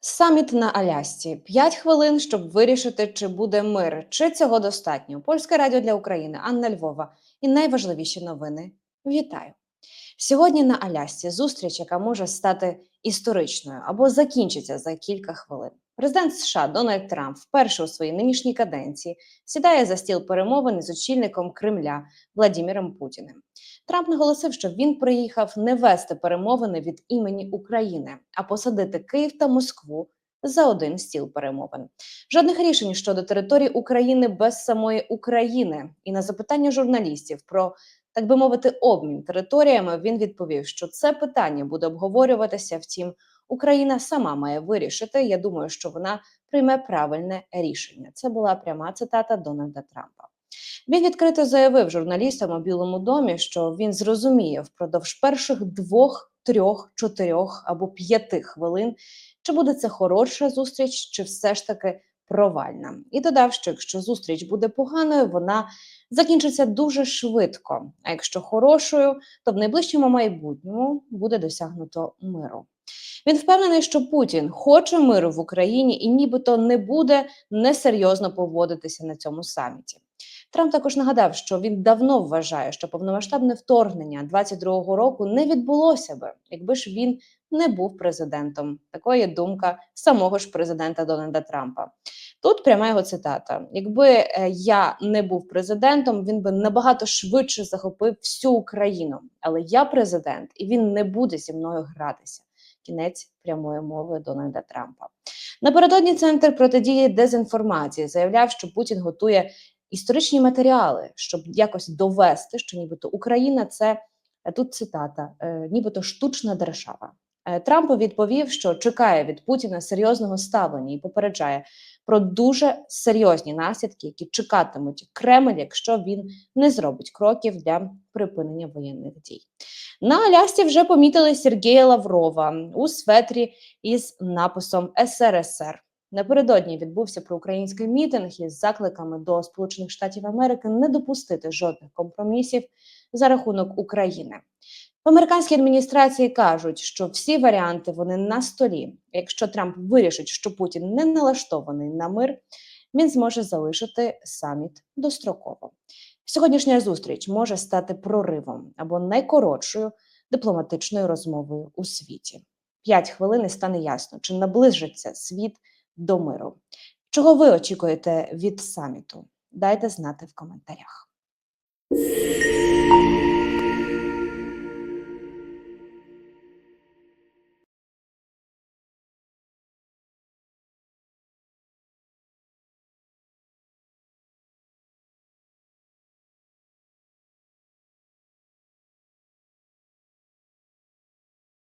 Саміт на Алясці. П'ять хвилин, щоб вирішити, чи буде мир, чи цього достатньо. Польське радіо для України, Анна Львова. І найважливіші новини. Вітаю! Сьогодні на Алясці зустріч, яка може стати історичною або закінчиться за кілька хвилин. Президент США Дональд Трамп вперше у своїй нинішній каденції сідає за стіл перемовин із очільником Кремля Владіміром Путіним. Трамп наголосив, що він приїхав не вести перемовини від імені України, а посадити Київ та Москву за один стіл перемовин. Жодних рішень щодо території України без самої України. І на запитання журналістів про так би мовити обмін територіями він відповів, що це питання буде обговорюватися. Втім, Україна сама має вирішити. Я думаю, що вона прийме правильне рішення. Це була пряма цитата Дональда Трампа. Він відкрито заявив журналістам у Білому домі, що він зрозуміє впродовж перших двох, трьох, чотирьох або п'яти хвилин, чи буде це хороша зустріч, чи все ж таки провальна. І додав, що якщо зустріч буде поганою, вона закінчиться дуже швидко. А якщо хорошою, то в найближчому майбутньому буде досягнуто миру. Він впевнений, що Путін хоче миру в Україні і нібито не буде несерйозно поводитися на цьому саміті. Трамп також нагадав, що він давно вважає, що повномасштабне вторгнення 22-го року не відбулося би, якби ж він не був президентом. Такої думка самого ж президента Дональда Трампа. Тут пряма його цитата: якби е, я не був президентом, він би набагато швидше захопив всю Україну. Але я президент, і він не буде зі мною гратися. Кінець прямої мови Дональда Трампа. Напередодні центр протидії дезінформації заявляв, що Путін готує історичні матеріали, щоб якось довести, що нібито Україна це е, тут цитата, е, нібито штучна держава. Е, Трамп відповів, що чекає від Путіна серйозного ставлення і попереджає про дуже серйозні наслідки, які чекатимуть Кремль, якщо він не зробить кроків для припинення воєнних дій. На Алясці вже помітили Сергія Лаврова у светрі із написом СРСР. Напередодні відбувся проукраїнський мітинг із закликами до Сполучених Штатів Америки не допустити жодних компромісів за рахунок України. В американській адміністрації кажуть, що всі варіанти вони на столі. Якщо Трамп вирішить, що Путін не налаштований на мир, він зможе залишити саміт достроково. Сьогоднішня зустріч може стати проривом або найкоротшою дипломатичною розмовою у світі. П'ять хвилин і стане ясно, чи наближиться світ до миру. Чого ви очікуєте від саміту? Дайте знати в коментарях.